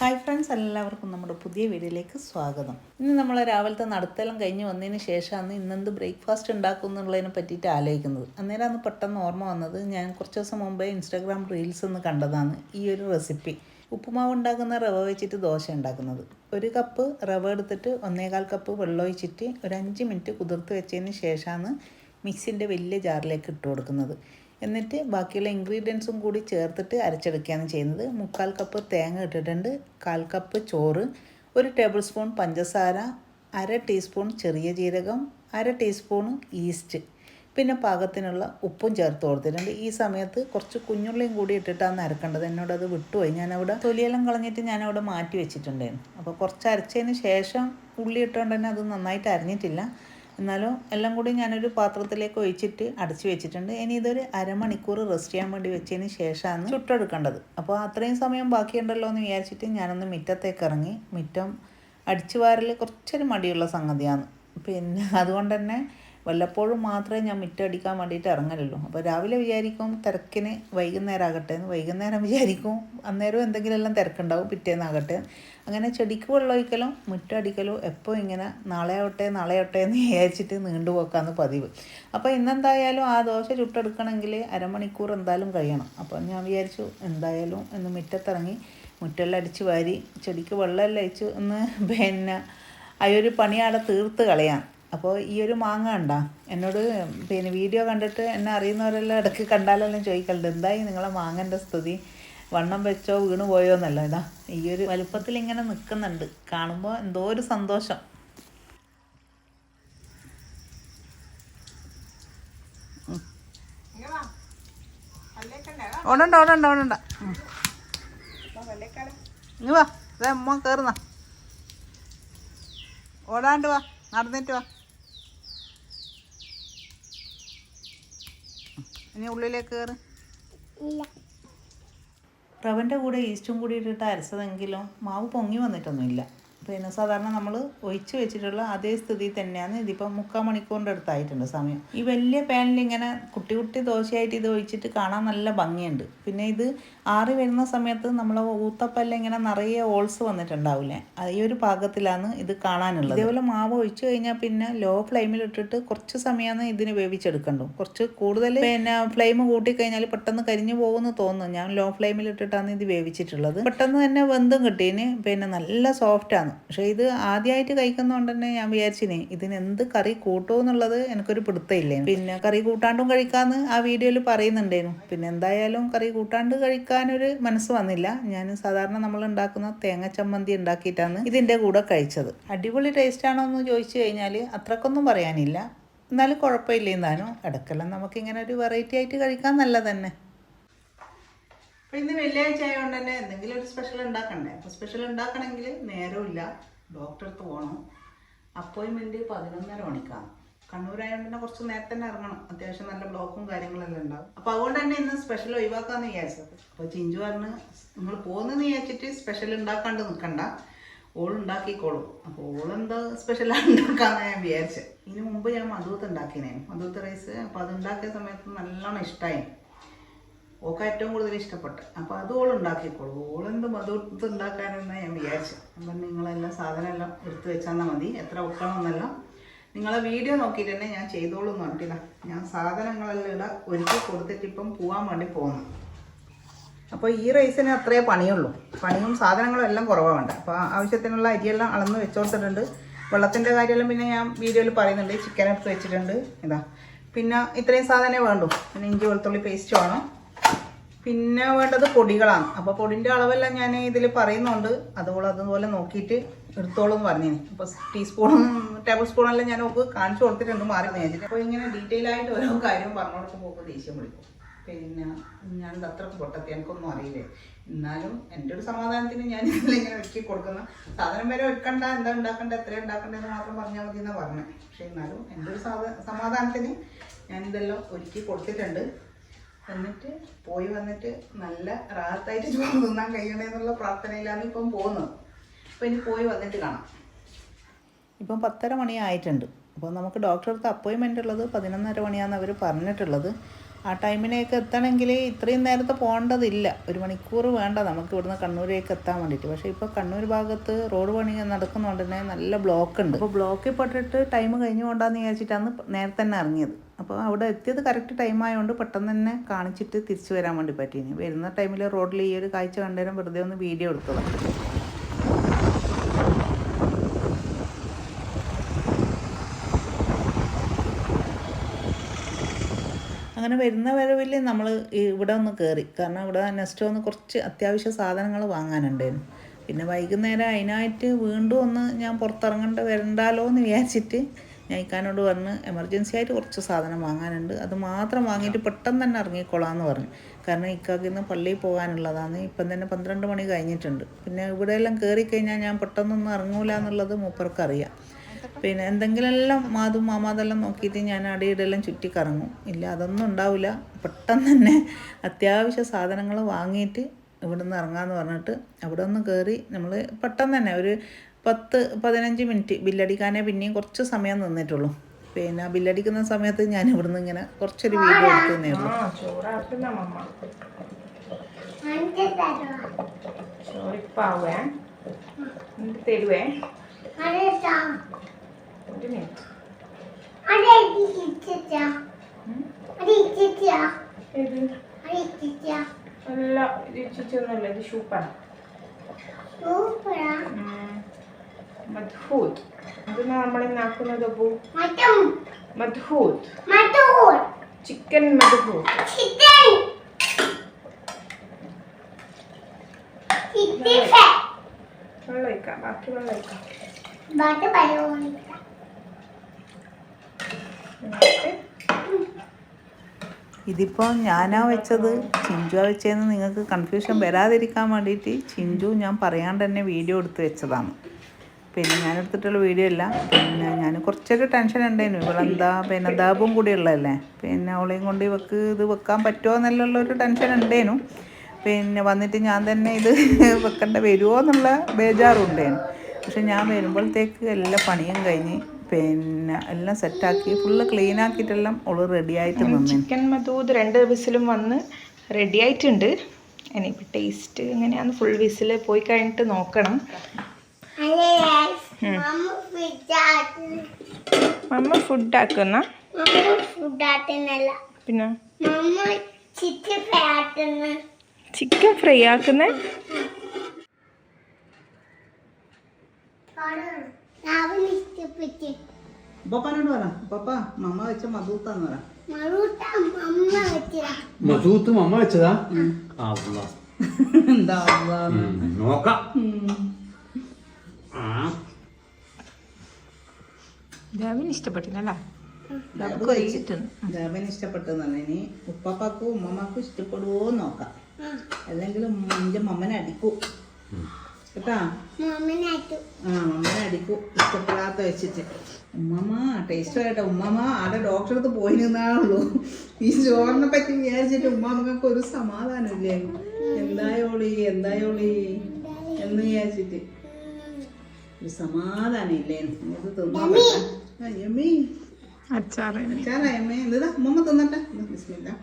Hi friends എല്ലാവർക്കും നമ്മുടെ പുതിയ വീഡിയോയിലേക്ക് സ്വാഗതം. ഇന്ന് നമ്മൾ രാവിലത്തെ നടത്തലം കഴിഞ്ഞ് വന്നതിന് ശേഷമാണ് ഇന്നെന്ത് ബ്രേക്ക്ഫാസ്റ്റ് ഉണ്ടാക്കും എന്നുള്ളതിനെ പറ്റിയിട്ട് ആലോചിക്കുന്നത്. അന്നേരം അന്ന് പെട്ടെന്ന് ഓർമ്മ വന്നത്. ഞാൻ കുറച്ച് ദിവസം മുമ്പേ ഇൻസ്റ്റാഗ്രാം റീൽസ് ഒന്ന് കണ്ടതാണ് ഈ ഒരു റെസിപ്പി ഉപ്പുമാവ് ഉണ്ടാക്കുന്ന റവ വെച്ചിട്ട് ദോശ ഉണ്ടാക്കുന്നത്. ഒരു കപ്പ് റവ എടുത്തിട്ട് ഒന്നേകാൽ കപ്പ് വെള്ളം ഒഴിച്ചിട്ട് ഒരു അഞ്ച് മിനിറ്റ് കുതിർത്ത് വെച്ചതിന് ശേഷമാണ് മിക്സിന്റെ വലിയ ജാറിലേക്ക് ഇട്ട് കൊടുക്കുന്നത്. എന്നിട്ട് ബാക്കിയുള്ള ഇൻഗ്രീഡിയൻസും കൂടി ചേർത്തിട്ട് അരച്ചെടുക്കുകയാണ് ചെയ്യുന്നത്. മുക്കാൽ കപ്പ് തേങ്ങ ഇട്ടിട്ടുണ്ട്. കാൽ കപ്പ് ചോറ്. ഒരു ടേബിൾ സ്പൂൺ പഞ്ചസാര. അര ടീസ്പൂൺ ചെറിയ ജീരകം. അര ടീസ്പൂൺ ഈസ്റ്റ് പിന്നെ പാകത്തിനുള്ള ഉപ്പും ചേർത്ത് കൊടുത്തിട്ടുണ്ട്. ഈ സമയത്ത് കുറച്ച് കുഞ്ഞുള്ളിയും കൂടി ഇട്ടിട്ടാണ് അരക്കേണ്ടത് എന്നോട് അത് വിട്ടുപോയി. ഞാനവിടെ തൊലിയെല്ലാം കളഞ്ഞിട്ട് ഞാനവിടെ മാറ്റി വെച്ചിട്ടുണ്ടായിരുന്നു. അപ്പോൾ കുറച്ച് അരച്ചതിന് ശേഷം ഉള്ളി ഇട്ടുകൊണ്ട് തന്നെ അത് നന്നായിട്ട് അരിഞ്ഞിട്ടില്ല. എന്നാലും എല്ലാം കൂടി ഞാനൊരു പാത്രത്തിലേക്ക് ഒഴിച്ചിട്ട് അടച്ചു വെച്ചിട്ടുണ്ട്. ഇനി ഇതൊരു അരമണിക്കൂർ റെസ്റ്റ് ചെയ്യാൻ വേണ്ടി വെച്ചതിന് ശേഷമാണ് ചുട്ടെടുക്കേണ്ടത്. അപ്പോൾ അത്രയും സമയം ബാക്കിയുണ്ടല്ലോ എന്ന് വിചാരിച്ചിട്ട് ഞാനൊന്ന് മുറ്റത്തേക്ക് ഇറങ്ങി. മുറ്റം അടിച്ചു വാരൽ കുറച്ചൊരു മടിയുള്ള സംഗതിയാണ്. പിന്നെ അതുകൊണ്ട് തന്നെ വല്ലപ്പോഴും മാത്രമേ ഞാൻ മുറ്റടിക്കാൻ വേണ്ടിയിട്ട് ഇറങ്ങലുള്ളൂ. അപ്പോൾ രാവിലെ വിചാരിക്കും തിരക്കിന് വൈകുന്നേരം ആകട്ടെ എന്ന്. വൈകുന്നേരം വിചാരിക്കും അന്നേരം എന്തെങ്കിലും എല്ലാം തിരക്കുണ്ടാവും പിറ്റേന്നാകട്ടെ. അങ്ങനെ ചെടിക്ക് വെള്ളമൊഴിക്കലും മുറ്റടിക്കലും എപ്പോൾ ഇങ്ങനെ നാളെ ആവട്ടെ നാളെ ആവട്ടെ എന്ന് വിചാരിച്ചിട്ട് നീണ്ടുപോക്കാന്ന് പതിവ്. അപ്പോൾ ഇന്നെന്തായാലും ആ ദോശ ചുട്ടെടുക്കണമെങ്കിൽ അരമണിക്കൂർ എന്തായാലും കഴിയണം. അപ്പോൾ ഞാൻ വിചാരിച്ചു എന്തായാലും ഇന്ന് മുറ്റത്തിറങ്ങി മുറ്റെല്ലാം അടിച്ച് വാരി ചെടിക്ക് വെള്ളമെല്ലാം അയച്ചു ഒന്ന് പിന്നെ ആ ഒരു തീർത്ത് കളയാൻ. അപ്പോൾ ഈ ഒരു മാങ്ങ ഉണ്ടാ എന്നോട് പിന്നെ വീഡിയോ കണ്ടിട്ട് എന്നെ അറിയുന്നവരെല്ലാം ഇടയ്ക്ക് കണ്ടാലെല്ലാം ചോദിക്കലുണ്ട് എന്തായി നിങ്ങളെ മാങ്ങന്റെ സ്തുതി? വണ്ണം വെച്ചോ വീണ് പോയോ എന്നല്ല ഇതാ ഈ ഒരു വലുപ്പത്തിൽ ഇങ്ങനെ നിൽക്കുന്നുണ്ട് കാണുമ്പോൾ എന്തോ ഒരു സന്തോഷം. ഓടണ്ട ഓടണ്ട ഓടണ്ട. വാ ഇതാ അമ്മ കയറുന്ന ഓടാണ്ട് വാ നടന്നിട്ട് വാ. ഇനി ഉള്ളിലേക്ക് കയറി റവന്റെ കൂടെ ഈസ്റ്റും കൂടി ഇട്ടിട്ട് അരച്ചതെങ്കിലും മാവ് പൊങ്ങി വന്നിട്ടൊന്നുമില്ല. പിന്നെ സാധാരണ നമ്മൾ ഒഴിച്ചു വെച്ചിട്ടുള്ള അതേ സ്ഥിതി തന്നെയാണ്. ഇതിപ്പോൾ മുക്കാൽ മണിക്കൂറിന്റെ അടുത്തായിട്ടുണ്ട് സമയം. ഈ വലിയ പാനിൽ ഇങ്ങനെ കുട്ടി കുട്ടി ദോശയായിട്ട് ഇത് ഒഴിച്ചിട്ട് കാണാൻ നല്ല ഭംഗിയുണ്ട്. പിന്നെ ഇത് ആറി വരുന്ന സമയത്ത് നമ്മൾ ഊത്തപ്പല്ല ഇങ്ങനെ നിറയെ ഓൾസ് വന്നിട്ടുണ്ടാവില്ലേ? ഈ ഒരു പാകത്തിലാണ് ഇത് കാണാനുള്ളത്. ഇതേപോലെ മാവ് ഒഴിച്ചു കഴിഞ്ഞാൽ പിന്നെ ലോ ഫ്ലെയിമിൽ ഇട്ടിട്ട് കുറച്ച് സമയമാണ് ഇതിന് വേവിച്ചെടുക്കണ്ടു കുറച്ച് കൂടുതൽ പിന്നെ ഫ്ലെയിം കൂട്ടിക്കഴിഞ്ഞാൽ പെട്ടെന്ന് കരിഞ്ഞു പോകുമെന്ന് തോന്നുന്നു. ഞാൻ ലോ ഫ്ലെയിമിൽ ഇട്ടിട്ടാണ് ഇത് വേവിച്ചിട്ടുള്ളത്. പെട്ടെന്ന് തന്നെ വെന്തും കിട്ടീന് പിന്നെ നല്ല സോഫ്റ്റാണ്. പക്ഷേ ഇത് ആദ്യമായിട്ട് കഴിക്കുന്നതുകൊണ്ട് തന്നെ ഞാൻ വിചാരിച്ചിനെ ഇതിന് എന്ത് കറി കൂട്ടുമോ എന്നുള്ളത് എനിക്കൊരു പിടുത്തമില്ലേ പിന്നെ കറി കൂട്ടാണ്ടും കഴിക്കാമെന്ന് ആ വീഡിയോയിൽ പറയുന്നുണ്ടായിരുന്നു പിന്നെ എന്തായാലും കറി കൂട്ടാണ്ട് കഴിക്കാനൊരു മനസ്സ് വന്നില്ല. ഞാൻ സാധാരണ നമ്മൾ ഉണ്ടാക്കുന്ന തേങ്ങ ചമ്മന്തി ഉണ്ടാക്കിയിട്ടാണ് ഇതിന്റെ കൂടെ കഴിച്ചത്. അടിപൊളി ടേസ്റ്റ് ആണോ എന്ന് ചോദിച്ചു കഴിഞ്ഞാൽ അത്രക്കൊന്നും പറയാനില്ല. എന്നാലും കുഴപ്പമില്ല എന്നാലും ഇടയ്ക്കെല്ലാം നമുക്കിങ്ങനെ ഒരു വെറൈറ്റി ആയിട്ട് കഴിക്കാൻ നല്ലത് തന്നെ അപ്പം ഇന്ന് വെള്ളിയാഴ്ച ആയതുകൊണ്ട് തന്നെ എന്തെങ്കിലും ഒരു സ്പെഷ്യൽ ഉണ്ടാക്കണ്ടേ? അപ്പോൾ സ്പെഷ്യൽ ഉണ്ടാക്കണമെങ്കിൽ നേരമില്ല ഡോക്ടറെ അടുത്ത് പോകണം അപ്പോയിൻമെന്റ് പതിനൊന്നര മണിക്കാണ് കണ്ണൂരായതുകൊണ്ട് തന്നെ കുറച്ച് നേരത്തെ തന്നെ ഇറങ്ങണം. അത്യാവശ്യം നല്ല ബ്ലോക്കും കാര്യങ്ങളെല്ലാം ഉണ്ടാവും. അപ്പോൾ അതുകൊണ്ട് തന്നെ ഇന്ന് സ്പെഷ്യൽ ഒഴിവാക്കാമെന്ന് വിചാരിച്ചത്. അപ്പോൾ ചിഞ്ചു പറഞ്ഞ് നിങ്ങൾ പോകുന്നതെന്ന് വിചാരിച്ചിട്ട് സ്പെഷ്യൽ ഉണ്ടാക്കാണ്ട് നിൽക്കണ്ട. ഓൾ ഉണ്ടാക്കിക്കോളും. അപ്പോൾ ഓളെന്താ സ്പെഷ്യൽ ഉണ്ടാക്കാമെന്ന് ഞാൻ വിചാരിച്ചത് ഇതിനു മുമ്പ് ഞാൻ മധുവത്ത് ഉണ്ടാക്കിയതായിരുന്നു മധുവത്ത് റൈസ് അപ്പോൾ അത് ഉണ്ടാക്കിയ സമയത്ത് നല്ലോണം ഇഷ്ടമായി ഓക്ക് ഏറ്റവും കൂടുതൽ ഇഷ്ടപ്പെട്ട്. അപ്പോൾ അത് ഓൾ ഉണ്ടാക്കിക്കോളൂ. ഓളെന്ത് മധുരത്ത് ഉണ്ടാക്കാനെന്ന് ഞാൻ വിചാരിച്ചു അപ്പം നിങ്ങളെല്ലാം സാധനം എല്ലാം എടുത്തു വെച്ചാൽ മതി. എത്ര വെക്കണമെന്നല്ല നിങ്ങളെ വീഡിയോ നോക്കിയിട്ട് തന്നെ ഞാൻ ചെയ്തോളൂ എന്ന് പറഞ്ഞിട്ടില്ല ഞാൻ സാധനങ്ങളെല്ലാം ഇവിടെ ഒരുക്കി കൊടുത്തിട്ട് ഇപ്പം പോകാൻ വേണ്ടി പോകുന്നു അപ്പോൾ ഈ റൈസിന് അത്രേ പണിയുള്ളൂ. പണിയും സാധനങ്ങളും എല്ലാം കുറവാണ് അപ്പോൾ ആവശ്യത്തിനുള്ള അരിയെല്ലാം അളന്ന് വെച്ചോടുത്തിട്ടുണ്ട്. വെള്ളത്തിന്റെ കാര്യമെല്ലാം പിന്നെ ഞാൻ വീഡിയോയിൽ പറയുന്നുണ്ട്. ചിക്കൻ എടുത്ത് വെച്ചിട്ടുണ്ട്. ഇതാ. പിന്നെ ഇത്രയും സാധനമേ വേണ്ടൂ. പിന്നെ ഇഞ്ചി വെളുത്തുള്ളി പേസ്റ്റ് വേണം. പിന്നെ വേണ്ടത് പൊടികളാണ്. അപ്പോൾ പൊടിന്റെ അളവെല്ലാം ഞാൻ ഇതിൽ പറയുന്നുണ്ട്. അതുപോലെ അതുപോലെ നോക്കിയിട്ട് എടുത്തോളൂ എന്ന് പറഞ്ഞു അപ്പോൾ ടീസ്പൂണും ടേബിൾ സ്പൂണെല്ലാം ഞാൻ നോക്ക് കാണിച്ചു കൊടുത്തിട്ടുണ്ട് മാറി നേച്ചിട്ട് അപ്പോൾ ഇങ്ങനെ ഡീറ്റെയിൽ ആയിട്ട് ഓരോ കാര്യവും പറഞ്ഞു കൊടുക്കുമ്പോൾ ഒക്കെ ദേഷ്യം വിളിക്കും പിന്നെ ഞാൻ അത്ര പൊട്ടത്തി എനിക്കൊന്നും അറിയില്ലേ. എന്നാലും എന്റെ ഒരു സമാധാനത്തിന് ഞാൻ ഇതിലിങ്ങനെ വെക്കി കൊടുക്കുന്ന. സാധനം വരെ വെക്കണ്ട എന്താ ഉണ്ടാക്കണ്ട എത്ര ഉണ്ടാക്കണ്ടെന്ന് മാത്രം പറഞ്ഞാൽ മതി എന്നാണ് പറഞ്ഞത് പക്ഷേ എന്നാലും എന്റെ ഒരു സമാധാനത്തിന് ഞാനിതെല്ലാം ഒരുക്കി കൊടുത്തിട്ടുണ്ട്. എന്നിട്ട് പോയി വന്നിട്ട് നല്ല റാത്തായിട്ട് ചോറ് തിന്നാൻ കഴിയണേ എന്നുള്ള പ്രാർത്ഥനയിലാണ് ഇപ്പം പോകുന്നത്. അപ്പം ഇനി പോയി വന്നിട്ട് കാണാം. ഇപ്പം പത്തര മണിയായിട്ടുണ്ട് അപ്പോൾ നമുക്ക് ഡോക്ടറെ അടുത്ത് അപ്പോയിൻമെന്റ് ഉള്ളത് പതിനൊന്നര മണിയാണെന്ന് അവർ പറഞ്ഞിട്ടുള്ളത്. ആ ടൈമിനേക്ക് എത്തണമെങ്കിൽ ഇത്രയും നേരത്തെ പോകേണ്ടതില്ല. ഒരു മണിക്കൂർ വേണ്ട നമുക്ക് ഇവിടുന്ന് കണ്ണൂരേക്ക് എത്താൻ വേണ്ടിയിട്ട്. പക്ഷേ ഇപ്പോൾ കണ്ണൂർ ഭാഗത്ത് റോഡ് പണി നടക്കുന്നതുകൊണ്ട് തന്നെ നല്ല ബ്ലോക്ക് ഉണ്ട്. അപ്പോൾ ബ്ലോക്കിൽ പെട്ടിട്ട് ടൈം കഴിഞ്ഞു കൊണ്ടാന്ന് വിചാരിച്ചിട്ടാണ് നേരത്തെ തന്നെ ഇറങ്ങിയത്. അപ്പോൾ അവിടെ എത്തിയത് കറക്റ്റ് ടൈം ആയതുകൊണ്ട് പെട്ടെന്ന് തന്നെ കാണിച്ചിട്ട് തിരിച്ചു വരാൻ വേണ്ടി പറ്റീനി വരുന്ന ടൈമിൽ റോഡിൽ ഈ ഒരു കാഴ്ച കണ്ടേരം വെറുതെ ഒന്ന് വീഡിയോ എടുത്തതാണ് അങ്ങനെ വരുന്ന വരവിൽ നമ്മൾ ഇവിടെ ഒന്ന് കയറി കാരണം ഇവിടെ നെക്സ്റ്റ് ഒന്ന് കുറച്ച് അത്യാവശ്യ സാധനങ്ങൾ വാങ്ങാനുണ്ടായിരുന്നു. പിന്നെ വൈകുന്നേരം അതിനായിട്ട് വീണ്ടും ഒന്ന് ഞാൻ പുറത്തിറങ്ങേണ്ട വരണ്ടാലോ എന്ന് വിചാരിച്ചിട്ട് ഞാൻ വന്ന് എമർജൻസി ആയിട്ട് കുറച്ച് സാധനം വാങ്ങാനുണ്ട്. അത് മാത്രം വാങ്ങിയിട്ട് പെട്ടെന്ന് തന്നെ ഇറങ്ങിക്കൊള്ളാമെന്ന് പറഞ്ഞു. കാരണം ഇക്കാക്ക് നിന്ന് പള്ളിയിൽ പോകാനുള്ളതാണ്. ഇപ്പം തന്നെ പന്ത്രണ്ട് മണി കഴിഞ്ഞിട്ടുണ്ട്. പിന്നെ ഇവിടെയെല്ലാം കയറി കഴിഞ്ഞാൽ ഞാൻ പെട്ടെന്നൊന്നും ഇറങ്ങൂല എന്നുള്ളത് മൂപ്പർക്കറിയാം. പിന്നെ എന്തെങ്കിലുമെല്ലാം മാതും മാമാതെല്ലാം നോക്കിയിട്ട് ഞാൻ അടിയിടെല്ലാം ചുറ്റിക്കറങ്ങും. ഇല്ല അതൊന്നും ഉണ്ടാവില്ല. പെട്ടെന്ന് തന്നെ അത്യാവശ്യ സാധനങ്ങൾ വാങ്ങിയിട്ട് ഇവിടെ നിന്ന് ഇറങ്ങാമെന്ന് പറഞ്ഞിട്ട് അവിടെ ഒന്ന് കയറി നമ്മൾ പെട്ടെന്ന് തന്നെ ഒരു പത്ത് പതിനഞ്ച് മിനിറ്റ് ബില്ലടിക്കാനേ പിന്നെയും കുറച്ച് സമയം നിന്നിട്ടുള്ളൂ. പിന്നെ ബില്ലടിക്കുന്ന സമയത്ത് ഞാൻ ഇവിടുന്ന് ഇങ്ങനെ കുറച്ചൊരു വീഡിയോ എടുത്തു തന്നേ ഉള്ളൂ. തരുവാ? ഒരു മിനിറ്റ്. ഇത് അത് ഇച്ചിച്ചാ നല്ല രുചിച്ചൊന്നുമല്ല ഇത് ഷൂപ്പാണ്. മദ്ഹൂത്ത് നമ്മൾ നമ്മളിന്ന് ആക്കുന്നത് അപ്പു മറ്റൂർ ചിക്കൻ മധൂത് ഇതിപ്പോ ചിക്കൻ. വെള്ളം ഒഴിക്കാം ബാക്കി വെള്ളം ഒഴിക്കാം ഇതിപ്പോൾ ഞാനാ വെച്ചത്. ചിഞ്ചുവാ വെച്ചതെന്ന് നിങ്ങൾക്ക് കൺഫ്യൂഷൻ വരാതിരിക്കാൻ വേണ്ടിയിട്ട് ചിഞ്ചു ഞാൻ പറയാണ്ട് തന്നെ വീഡിയോ എടുത്ത് വെച്ചതാണ്. പിന്നെ ഞാൻ എടുത്തിട്ടുള്ള വീഡിയോ അല്ല. പിന്നെ ഞാൻ കുറച്ചൊക്കെ ടെൻഷൻ ഉണ്ടായിരുന്നു ഇവളെന്താ പിന്നെ ദാബും കൂടി ഉള്ളതല്ലേ? പിന്നെ അവളെയും കൊണ്ട് ഇവക്ക് ഇത് വെക്കാൻ പറ്റുമോ എന്നുള്ള ഒരു ടെൻഷൻ ഉണ്ടായിരുന്നു പിന്നെ വന്നിട്ട് ഞാൻ തന്നെ ഇത് വെക്കേണ്ട വരുമോ എന്നുള്ള ബേജാറുണ്ടായിരുന്നു പക്ഷെ ഞാൻ വരുമ്പോഴത്തേക്ക് എല്ലാ പണിയും കഴിഞ്ഞ് പിന്നെ എല്ലാം സെറ്റാക്കി ഫുള്ള് ക്ലീൻ ആക്കിയിട്ടെല്ലാം ഓൾ റെഡി ആയിട്ട് നിന്നു. ചിക്കൻ മധൂത് രണ്ട് വിസിലും വന്ന് റെഡി ആയിട്ടുണ്ട്. ഇനിയിപ്പോൾ ടേസ്റ്റ് എങ്ങനെയാന്ന് ഫുൾ വിസിൽ പോയി കഴിഞ്ഞിട്ട് നോക്കണം. മമ്മ ഫുഡാട്ട് മമ്മ ഫുഡ് ആക്കുന്ന പിന്നെ? മമ്മ ചിക്കൻ ഫ്രൈ ആട്ടുന്ന ചിക്കൻ ഫ്രൈ ആക്കുന്ന മമ്മ വെച്ച മധൂത്താന്ന് പറ മറൂട്ട മമ്മ വെച്ചതാ? നോക്കാം. ജാബിന് ഇഷ്ടപ്പെട്ടെന്ന് പറഞ്ഞു ഇനി ഉപ്പാപ്പാക്കും ഉമ്മമാക്കും ഇഷ്ടപ്പെടുവോ നോക്കാം. അല്ലെങ്കിൽ എന്റെ മമ്മനെ അടിക്കൂ. കേട്ടാ? ആ മമ്മനെ അടിക്കൂ. ഇഷ്ടപ്പെടാത്ത വെച്ചിട്ട്. ഉമ്മമ്മ ടേസ്റ്റ് ഉമ്മമ്മ ആടെ ഡോക്ടറെ അടുത്ത് പോയി നിന്നാണുള്ളൂ ഈ ചോറിനെ പറ്റി വിചാരിച്ചിട്ട് ഉമ്മമ്മക്ക് ഒരു സമാധാനമില്ലേ. എന്തായോളി എന്തായോളി എന്ന് വിചാരിച്ചിട്ട്. ഒരു സമാധാനം ഇല്ലേ ഇത് തിന്നാൻ പറ്റാ. അയ്യമ്മേ അച്ചാറ്. അച്ചാറായമ്മേ എന്താ ഉമ്മമ്മ തിന്നട്ടെ? ബിസ്മില്ലാ.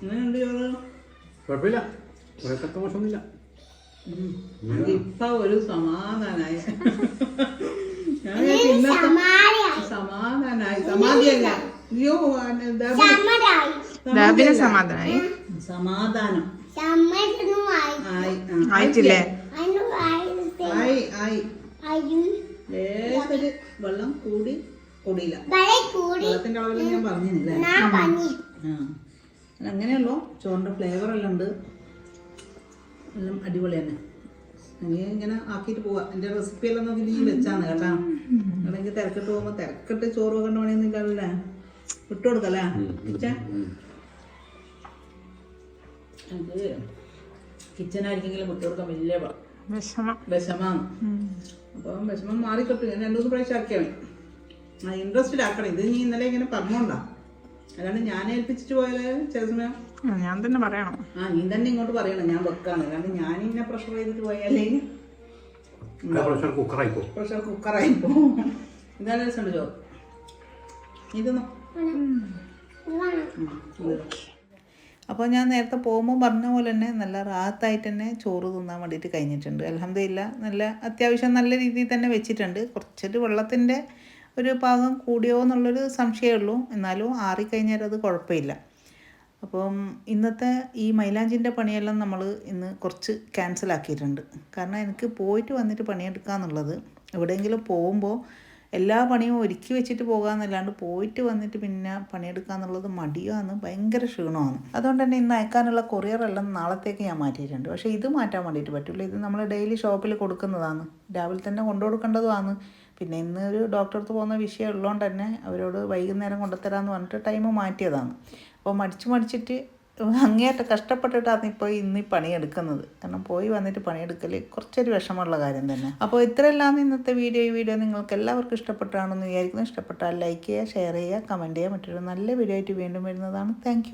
എങ്ങനെയുണ്ട് ചോറ്? കുഴപ്പമില്ല. കുഴപ്പത്തെ മോശമൊന്നുമില്ല. ഇപ്പൊ ഒരു സമാധാനായി. സമാധാനായി. സമാധിയല്ല. അയ്യോ സമാധാനായി. സമാധാനം. ആയിട്ടില്ലേ? ആയി ആയി. അയ്യും ലേശൊരു വെള്ളം കൂടി കൂടിയില്ല. വെള്ളത്തിന്റെ അളവിൽ ഞാൻ പറഞ്ഞില്ലേ? അങ്ങനെയുള്ളൂ ചോറിന്റെ ഫ്ലേവർ എല്ലാം ഉണ്ട്. എല്ലാം അടിപൊളി തന്നെ. നീ ഇങ്ങനെ ആക്കിയിട്ട് പോവാ. എന്റെ റെസിപ്പി എല്ലാം നോക്കി നീ വെച്ചാന്ന് കേട്ടാ. അല്ലെങ്കിൽ തിരക്കിട്ട് പോകുമ്പോ തിരക്കിട്ട് ചോറ് വെക്കേണ്ട പണിയൊന്നും ഇല്ലല്ലേ വിട്ടു എനിക്ക് കിച്ചനായിരിക്കെങ്കിലും വിട്ടു കൊടുക്കാൻ വലിയ വിഷമം. വിഷമാണ് അപ്പം വിഷമം മാറിക്കിട്ടു. ഞാൻ രണ്ടു മൂന്ന് പ്രാവശ്യം ആക്കിയാൽ ആ ഇൻട്രസ്റ്റഡ് ആക്കണം ഇത് നീ ഇന്നലെ ഇങ്ങനെ പറഞ്ഞോണ്ടാ. അല്ലാണ്ട് ഞാൻ ഏൽപ്പിച്ചിട്ട് പോയാൽ ചില സമയം ആ, ഞാൻ തന്നെ പറയണം. ആ നീ തന്നെ ഇങ്ങോട്ട് പറയണം. ഞാൻ വെക്കാണ്. കാരണം ഞാൻ ഇങ്ങനെ പ്രഷർ ചെയ്തിട്ട് പോയാലേ പ്രഷർ കുക്കറായിപ്പോ പ്രഷർ കുക്കറായി പോകും ഇതാണ് ഇതൊന്നു. അപ്പോൾ ഞാൻ നേരത്തെ പോകുമ്പോൾ പറഞ്ഞ പോലെ തന്നെ നല്ല റാത്തായിട്ട് തന്നെ ചോറ് തിന്നാൻ വേണ്ടിയിട്ട് കഴിഞ്ഞിട്ടുണ്ട്. അലഹമ്മദില്ല നല്ല അത്യാവശ്യം നല്ല രീതിയിൽ തന്നെ വെച്ചിട്ടുണ്ട്. കുറച്ചൊരു വെള്ളത്തിന്റെ ഒരു പാകം കൂടിയോ എന്നുള്ളൊരു സംശയമേ ഉള്ളൂ. എന്നാലും ആറിക്കഴിഞ്ഞാൽ അത് കുഴപ്പമില്ല. അപ്പം ഇന്നത്തെ ഈ മൈലാഞ്ചിന്റെ പണിയെല്ലാം നമ്മൾ ഇന്ന് കുറച്ച് ക്യാൻസൽ ആക്കിയിട്ടുണ്ട്. കാരണം എനിക്ക് പോയിട്ട് വന്നിട്ട് പണിയെടുക്കുക എന്നുള്ളത് എവിടെയെങ്കിലും പോകുമ്പോൾ എല്ലാ പണിയും ഒരുക്കി വെച്ചിട്ട് പോകാമെന്നല്ലാണ്ട് പോയിട്ട് വന്നിട്ട് പിന്നെ പണിയെടുക്കുക എന്നുള്ളത് മടിയാണ് ഭയങ്കര ക്ഷീണമാണ്. അതുകൊണ്ട് തന്നെ ഇന്ന് അയക്കാനുള്ള കൊറിയറെല്ലാം നാളത്തേക്ക് ഞാൻ മാറ്റിയിട്ടുണ്ട്. പക്ഷേ ഇത് മാറ്റാൻ വേണ്ടിയിട്ട് പറ്റില്ല ഇത് നമ്മൾ ഡെയിലി ഷോപ്പിൽ കൊടുക്കുന്നതാണ്. രാവിലെ തന്നെ കൊണ്ടു കൊടുക്കേണ്ടതുമാണ്. പിന്നെ ഇന്ന് ഒരു അടുത്ത് പോകുന്ന വിഷയം ഉള്ളതുകൊണ്ട് തന്നെ അവരോട് വൈകുന്നേരം കൊണ്ടുത്തരാമെന്ന് പറഞ്ഞിട്ട് ടൈം മാറ്റിയതാണ്. അപ്പോൾ മടിച്ച് മടിച്ചിട്ട് അങ്ങേയറ്റം കഷ്ടപ്പെട്ടിട്ടാണ് ഇപ്പോൾ ഇന്ന് ഈ പണിയെടുക്കുന്നത്. കാരണം പോയി വന്നിട്ട് പണിയെടുക്കൽ കുറച്ചൊരു വിഷമമുള്ള കാര്യം തന്നെ. അപ്പോൾ ഇത്രയെല്ലാം ഇന്നത്തെ വീഡിയോ ഈ വീഡിയോ നിങ്ങൾക്ക് എല്ലാവർക്കും ഇഷ്ടപ്പെട്ടാണെന്ന് വിചാരിക്കുന്നു. ഇഷ്ടപ്പെട്ടാൽ ലൈക്ക് ചെയ്യുക ഷെയർ ചെയ്യുക കമന്റ് ചെയ്യുക. മറ്റൊരു നല്ല വീഡിയോ ആയിട്ട് വീണ്ടും വരുന്നതാണ്. താങ്ക്